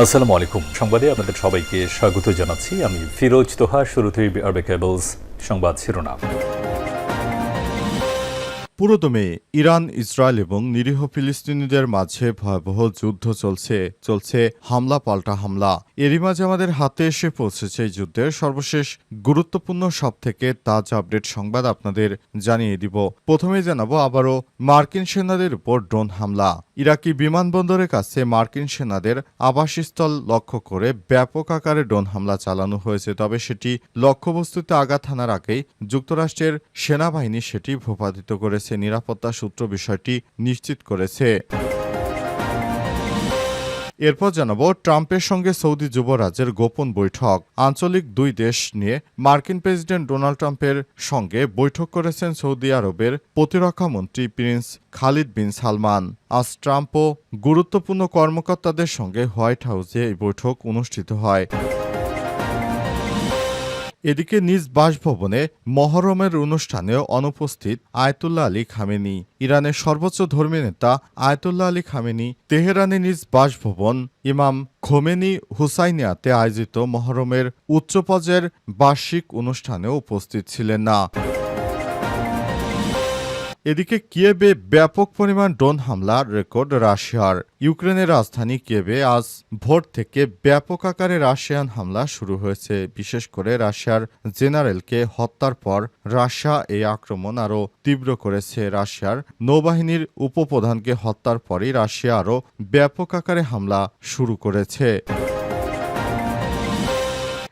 আসসালামু আলাইকুম। সংবাদে আপনাদের সবাইকে স্বাগত জানাচ্ছি। আমি ফিরোজ তোহা শুরুতেই আরবে কেবলস সংবাদ শিরোনাম। পুরোদমে ইরান, ইসরায়েল এবং নিরীহ ফিলিস্তিনিদের মাঝে ভয়াবহ যুদ্ধ চলছে চলছে হামলা পাল্টা হামলা। এরই মাঝে আমাদের হাতে এসে পৌঁছেছে যুদ্ধের সর্বশেষ গুরুত্বপূর্ণ সব থেকে তাজা আপডেট সংবাদ আপনাদের জানিয়ে দিব। প্রথমে জানাব, আবারও মার্কিন সেনাদের উপর ড্রোন হামলা। ইরাকি বিমানবন্দরের কাছে মার্কিন সেনাদের আবাসস্থল লক্ষ্য করে ব্যাপক আকারে ড্রোন হামলা চালানো হয়েছে, তবে সেটি লক্ষ্যবস্তুতে আঘাত হানার আগেই যুক্তরাষ্ট্রের সেনাবাহিনী সেটি ভূপাতিত করেছে। নিরাপত্তা সূত্র বিষয়টি নিশ্চিত করেছে। এরপর জানাব, ট্রাম্পের সঙ্গে সৌদি যুবরাজের গোপন বৈঠক। আঞ্চলিক দুই দেশ নিয়ে মার্কিন প্রেসিডেন্ট ডোনাল্ড ট্রাম্পের সঙ্গে বৈঠক করেছেন সৌদি আরবের প্রতিরক্ষা মন্ত্রী প্রিন্স খালিদ বিন সালমান। আজ ট্রাম্পও গুরুত্বপূর্ণ কর্মকর্তাদের সঙ্গে হোয়াইট হাউসে এই বৈঠক অনুষ্ঠিত হয়। এদিকে নিজ বাসভবনে মহরমের অনুষ্ঠানে অনুপস্থিত আয়তুল্লাহ আলী খামেনি, ইরানের সর্বোচ্চ ধর্মী নেতা আয়তুল্লাহ আলী খামেনি, তেহরানে নিজ বাসভবন ইমাম খোমেনি হুসাইনিয়াতে আয়োজিত মহরমের উচ্চ পর্যায়ের বার্ষিক অনুষ্ঠানে উপস্থিত ছিলেন না। এদিকে কিয়েবে ব্যাপক পরিমাণ ড্রোন হামলার রেকর্ড রাশিয়ার। ইউক্রেনের রাজধানী কিয়েবে আজ ভোর থেকে ব্যাপক আকারে রাশিয়ান হামলা শুরু হয়েছে। বিশেষ করে রাশিয়ার জেনারেলকে হত্যার পর রাশিয়া এই আক্রমণ আরও তীব্র করেছে। রাশিয়ার নৌবাহিনীর উপপ্রধানকে হত্যার পরই রাশিয়া আরও ব্যাপক আকারে হামলা শুরু করেছে।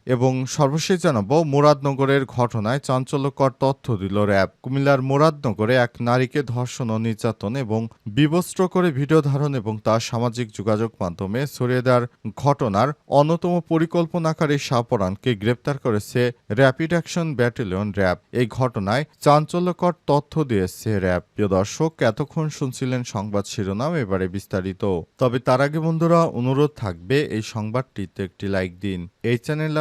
এবং সর্বশেষ জানাব, মুরাদনগরের ঘটনায় চাঞ্চল্যকর তথ্য দিল র্যাব। কুমিল্লার মুরাদনগরে এক নারীকে ধর্ষণ ও নির্যাতন এবং বিবস্ত্র করে ভিডিও ধারণ এবং তার সামাজিক যোগাযোগ মাধ্যমে ছড়িয়ে দেওয়ার ঘটনার অন্যতম পরিকল্পনাকারী শাহপরানকে গ্রেপ্তার করেছে র্যাপিড অ্যাকশন ব্যাটালিয়ন র্যাব। এই ঘটনায় চাঞ্চল্যকর তথ্য দিয়েছে র্যাব। প্রিয় দর্শক, এতক্ষণ শুনছিলেন সংবাদ শিরোনাম, এবারে বিস্তারিত। তবে তার আগে বন্ধুরা, অনুরোধ থাকবে এই সংবাদটিতে একটি লাইক দিন। এই চ্যানেলে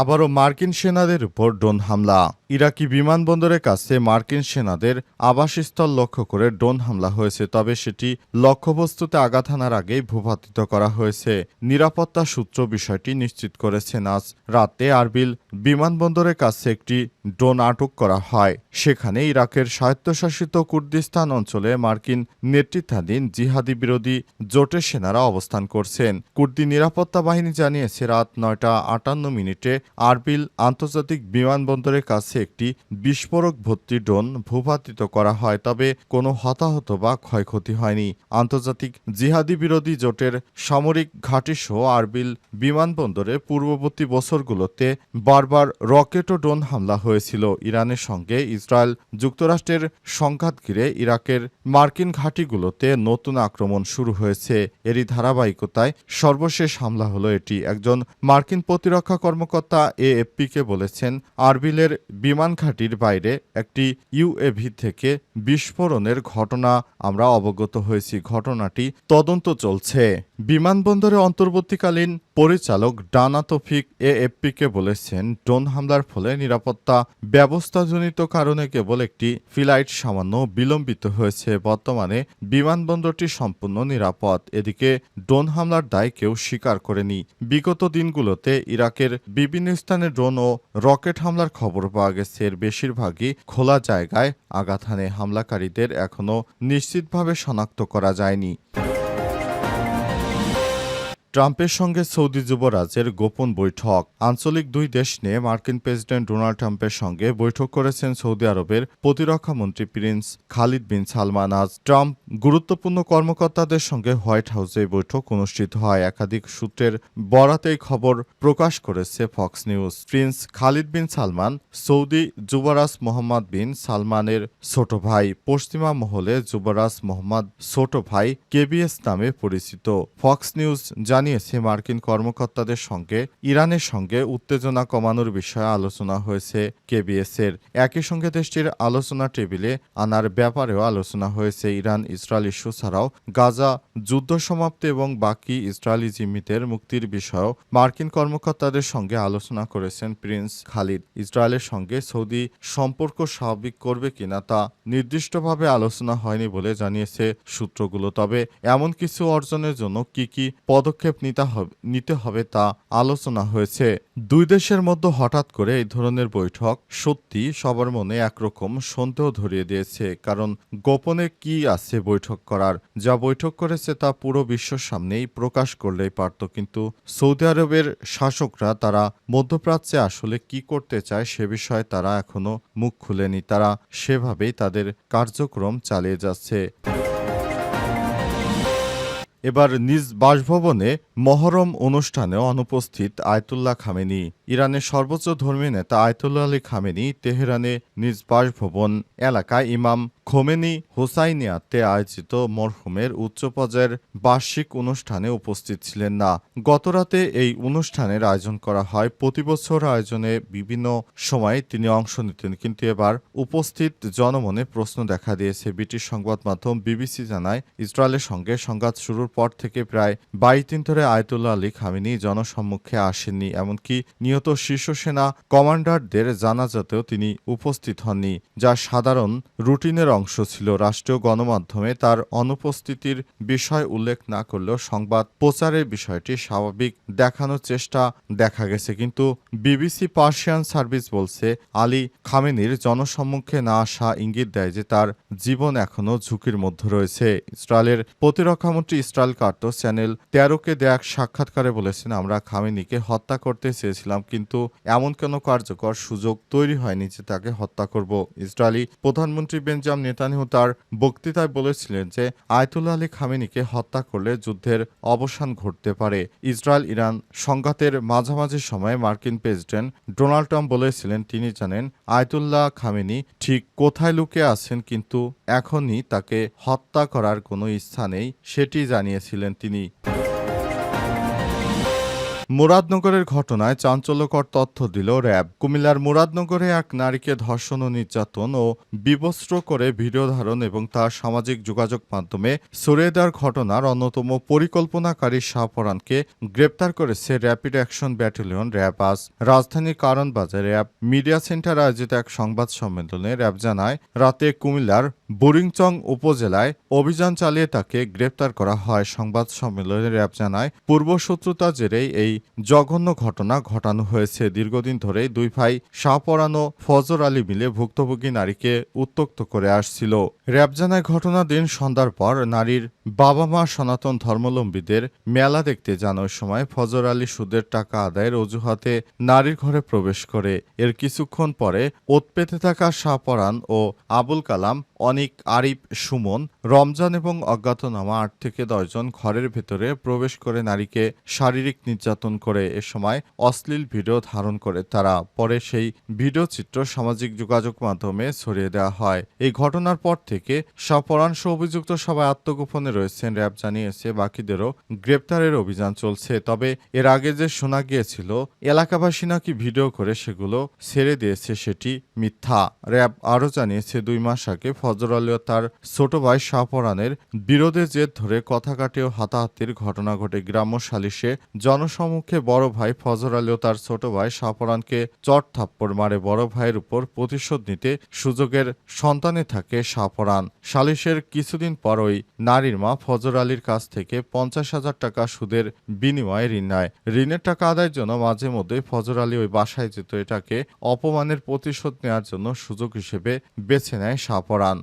আবারও মার্কিন সেনাদের উপর ড্রোন হামলা। ইরাকি বিমানবন্দরের কাছে মার্কিন সেনাদের আবাসস্থল লক্ষ্য করে ড্রোন হামলা হয়েছে, তবে সেটি লক্ষ্যবস্তুতে আঘাত হানার আগেই ভূপাতিত করা হয়েছে। নিরাপত্তা সূত্র বিষয়টি নিশ্চিত করেছেন আজ রাতে আরবিল বিমানবন্দরের কাছে একটি ড্রোন আটক করা হয়। সেখানে ইরাকের স্বায়ত্তশাসিত কুর্দিস্তান অঞ্চলে মার্কিন নেতৃত্বাধীন জিহাদি বিরোধী জোটের সেনারা অবস্থান করছেন। কুর্দি নিরাপত্তা বাহিনী জানিয়েছে, রাত নয়টা আটান্ন মিনিটে আরবিল আন্তর্জাতিক বিমানবন্দরের কাছে একটি বিস্ফোরক ভর্তি ড্রোন ভূপাতিত করা হয়, তবে কোনো হতাহত বা ক্ষয়ক্ষতি হয়নি। আন্তর্জাতিক জিহাদি বিরোধী জোটের সামরিক ঘাঁটিসহ আরবিল বিমানবন্দরে পূর্ববর্তী বছরগুলোতে বারবার রকেট ও ড্রোন হামলা হয়েছিল। ইরানের সঙ্গে ইসরায়েল যুক্তরাষ্ট্রের সংঘাত ঘিরে ইরাকের মার্কিন ঘাঁটিগুলোতে নতুন আক্রমণ শুরু হয়েছে। এরই ধারাবাহিকতায় সর্বশেষ হামলা হলো এটি। একজন মার্কিন প্রতিরক্ষা কর্মকর্তা এএফপিকে বলেছেন, আরবিলের বিমান ঘাঁটির বাইরে একটি ইউএভি থেকে বিস্ফোরণের ঘটনা আমরা অবগত হয়েছি। ঘটনাটি তদন্ত চলছে। বিমানবন্দরে অন্তর্বর্তীকালীন পরিচালক ডানা তফিক এএফপিকে বলেছেন, ড্রোন হামলার ফলে নিরাপত্তা ব্যবস্থাজনিত কারণে কেবল একটি ফ্লাইট সামান্য বিলম্বিত হয়েছে। বর্তমানে বিমানবন্দরটি সম্পূর্ণ নিরাপদ। এদিকে, ড্রোন হামলার দায় কেউ স্বীকার করেনি। বিগত দিনগুলোতে ইরাকের বিভিন্ন স্থানে ড্রোন ও রকেট হামলার খবর পাওয়া গেছে। এর বেশিরভাগই খোলা জায়গায় আঘাত হানে। হামলাকারীদের এখনও নিশ্চিতভাবে শনাক্ত করা যায়নি। ট্রাম্পের সঙ্গে সৌদি যুবরাজের গোপন বৈঠক। আঞ্চলিক দুই দেশ নিয়ে মার্কিন প্রেসিডেন্ট ডোনাল্ড ট্রাম্পের সঙ্গে বৈঠক করেছেন সৌদি আরবের প্রতিরক্ষা মন্ত্রী প্রিন্স খালিদ বিন সালমান। আজ ট্রাম্প গুরুত্বপূর্ণ কর্মকর্তাদের সঙ্গে হোয়াইট হাউসে বৈঠক অনুষ্ঠিত হয়। একাধিক সূত্রের বরাতেই খবর প্রকাশ করেছে Fox News. Prince Khalid bin Salman Saudi যুবরাজ মোহাম্মদ বিন সালমানের ছোট ভাই। পশ্চিমা মহলে যুবরাজ মোহাম্মদ ছোট ভাই কেবিএস নামে পরিচিত। ফক্স নিউজ জানিয়ে জানিয়েছে, মার্কিন কর্মকর্তাদের সঙ্গে, ইরানের সঙ্গে উত্তেজনা কমানোর বিষয়ে আলোচনা হয়েছে কেবিএসের। একই সঙ্গে দেশটির আলোচনা টেবিলে আনার ব্যাপারেও আলোচনা হয়েছে ইরান ইসরায়েল ইস্যু ছাড়াও গাজা যুদ্ধ সমাপ্তি এবং বাকি ইসরায়েলি জিম্মিদের মুক্তির বিষয়েও মার্কিন কর্মকর্তাদের সঙ্গে আলোচনা করেছেন প্রিন্স খালিদ। ইসরায়েলের সঙ্গে সৌদি সম্পর্ক স্বাভাবিক করবে কিনা তা নির্দিষ্টভাবে আলোচনা হয়নি বলে জানিয়েছে সূত্রগুলো। তবে এমন কিছু অর্জনের জন্য কি কি পদক্ষেপ হবে নিতে হবে তা আলোচনা হয়েছে। দুই দেশের মধ্যে হঠাৎ করে এই ধরনের বৈঠক সত্যি সবার মনে একরকম সন্দেহ ধরিয়ে দিয়েছে, কারণ গোপনে কি আছে বৈঠক করার? যা বৈঠক করেছে তা পুরো বিশ্বের সামনেই প্রকাশ করলেই পারত, কিন্তু সৌদি আরবের শাসকরা তারা মধ্যপ্রাচ্যে আসলে কি করতে চায় সে বিষয়ে তারা এখনও মুখ খুলেনি। তারা সেভাবেই তাদের কার্যক্রম চালিয়ে যাচ্ছে। এবার নিজ বাসভবনে মহরম অনুষ্ঠানে অনুপস্থিত আয়তুল্লাহ খামেনি। ইরানের সর্বোচ্চ ধর্মীয় নেতা আয়তুল্লাহ আলী খামেনি তেহরানে নিজ বাসভবন এলাকায় ইমাম খোমেনি হোসাইনিয়াতে আয়োজিত মরহুমের উচ্চ পর্যায়ের বার্ষিক অনুষ্ঠানে উপস্থিত ছিলেন না। গতরাতে এই অনুষ্ঠানের আয়োজন করা হয়। প্রতি বছর আয়োজনে বিভিন্ন সময়ে তিনি অংশ নিতেন। কিন্তু এবার উপস্থিত জনমনে প্রশ্ন দেখা দিয়েছে। ব্রিটিশ সংবাদ মাধ্যম বিবিসি জানায়, ইসরায়েলের সঙ্গে সংঘাত শুরুর পর থেকে প্রায় বাইশ দিন ধরে আয়তুল্লাহ আলী খামিনি জনসম্মুখে আসেননি। এমনকি নিহত শীর্ষ সেনা কমান্ডারদের জানাজাতেও তিনি উপস্থিত হননি, যা সাধারণ রুটিনের অংশ ছিল। রাষ্ট্রীয় গণমাধ্যমে তার অনুপস্থিতির বিষয় উল্লেখ না করলেও সংবাদ প্রচারের বিষয়টি স্বাভাবিক দেখানোর চেষ্টা দেখা গেছে। কিন্তু বিবিসি পার্সিয়ান সার্ভিস বলছে, আলী খামেনির জনসম্মুখে না আসা ইঙ্গিত দেয় যে তার জীবন এখনও ঝুঁকির মধ্যে রয়েছে। ইসরায়েলের প্রতিরক্ষামন্ত্রী ইসরায়েল কার্টো চ্যানেল তেরোকে দেয়া এক সাক্ষাৎকারে বলেছেন, আমরা খামেনিকে হত্যা করতে চেয়েছিলাম, কিন্তু এমন কোনো কার্যকর সুযোগ তৈরি হয়নি যে তাকে হত্যা করব। ইসরায়েলি প্রধানমন্ত্রী বেঞ্জাম নেতানিয়াহু তার বক্তৃতায় বলেছিলেন যে আয়তুল্লাহ আলী খামেনিকে হত্যা করলে যুদ্ধের অবসান ঘটতে পারে। ইসরায়েল, ইরান সংঘাতের মাঝামাঝি সময়ে মার্কিন প্রেসিডেন্ট ডোনাল্ড ট্রাম্প বলেছিলেন, তিনি জানেন, আয়তুল্লাহ খামেনি ঠিক কোথায় লুকে আছেন কিন্তু এখনই তাকে হত্যা করার কোনো ইচ্ছা নেই, সেটি জানিয়েছিলেন তিনি। মুরাদনগরের ঘটনায় চাঞ্চল্যকর তথ্য দিল র্যাব। কুমিল্লার মুরাদনগরে এক নারীকে ধর্ষণ ও নির্যাতন ও বিবস্ত্র করে ভিডিও ধারণ এবং তার সামাজিক যোগাযোগ মাধ্যমে সরিয়ে দেওয়ার ঘটনার অন্যতম পরিকল্পনাকারী শাহপরানকে গ্রেপ্তার করেছে র্যাপিড অ্যাকশন ব্যাটালিয়ন র্যাব। আজ রাজধানীর কারণ বাজারে র্যাব মিডিয়া সেন্টার আয়োজিত এক সংবাদ সম্মেলনে র্যাব জানায়, রাতে কুমিল্লার বুরিংচং উপজেলায় অভিযান চালিয়ে তাকে গ্রেপ্তার করা হয়। সংবাদ সম্মেলনে র্যাব জানায় পূর্বশত্রুতা জেরেই এই জঘন্য ঘটনা ঘটানো হয়েছে। দীর্ঘদিন ধরে দুই ভাই শাহপরান ফজর আলী মিলে ভুক্তভোগী নারীকে উত্তক্ত করে আসছিল। র্যাব জানায় ঘটনা দিন সন্ধ্যার পর নারীর বাবা মা সনাতন ধর্মাবলম্বীদের মেলা দেখতে ওই সময় ফজর আলী সুদের টাকা আদায়ের অজুহাতে নারীর ঘরে প্রবেশ করে। এর কিছুক্ষণ পরে ওত পেতে থাকা শাহপরান ও আবুল কালাম, অনিক, আরিফ, সুমন, রমজান এবং অজ্ঞাতনামা আট থেকে দশজন ঘরের ভেতরে প্রবেশ করে নারীকে শারীরিক নির্যাতন করে এ সময় অশ্লীল ভিডিও ধারণ করে তারা। পরে সেই ভিডিও চিত্র সামাজিক যোগাযোগ মাধ্যমে ছড়িয়ে দেওয়া হয়। এই ঘটনার পর থেকে সহ অভিযুক্ত সবাই আত্মগোপনে রয়েছেন, র্যাব জানিয়েছে। বাকিদেরও গ্রেপ্তারের অভিযান চলছে। তবে এর আগে যে শোনা গিয়েছিল, এলাকাবাসী নাকি ভিডিও করে সেগুলো ছেড়ে দিয়েছে, সেটি মিথ্যা। র্যাব আরও জানিয়েছে, দুই মাস আগে ফজর আলী তার ছোট ভাই শাহপরানের বিরোধে জেদ ধরে কথা কাটে ও হাতাহাতির ঘটনা ঘটে। গ্রাম্য সালিশে জনসম্মুখে বড় ভাই ফজর আলী ও তার ছোট ভাই শাহপরানকে চট থাপ্পড় মারে। বড় ভাইয়ের উপর প্রতিশোধ নিতে সুযোগের সন্তানে থাকে শাহপরান। সালিশের কিছুদিন পরই নারীর মা ফজর আলীর কাছ থেকে পঞ্চাশ হাজার টাকা সুদের বিনিময়ে ঋণ নেয়। ঋণের টাকা আদায়ের জন্য মাঝে মধ্যে ফজর আলী ওই বাসায় যেত। এটাকে অপমানের প্রতিশোধ নেওয়ার জন্য সুযোগ হিসেবে বেছে নেয় শাহপরান।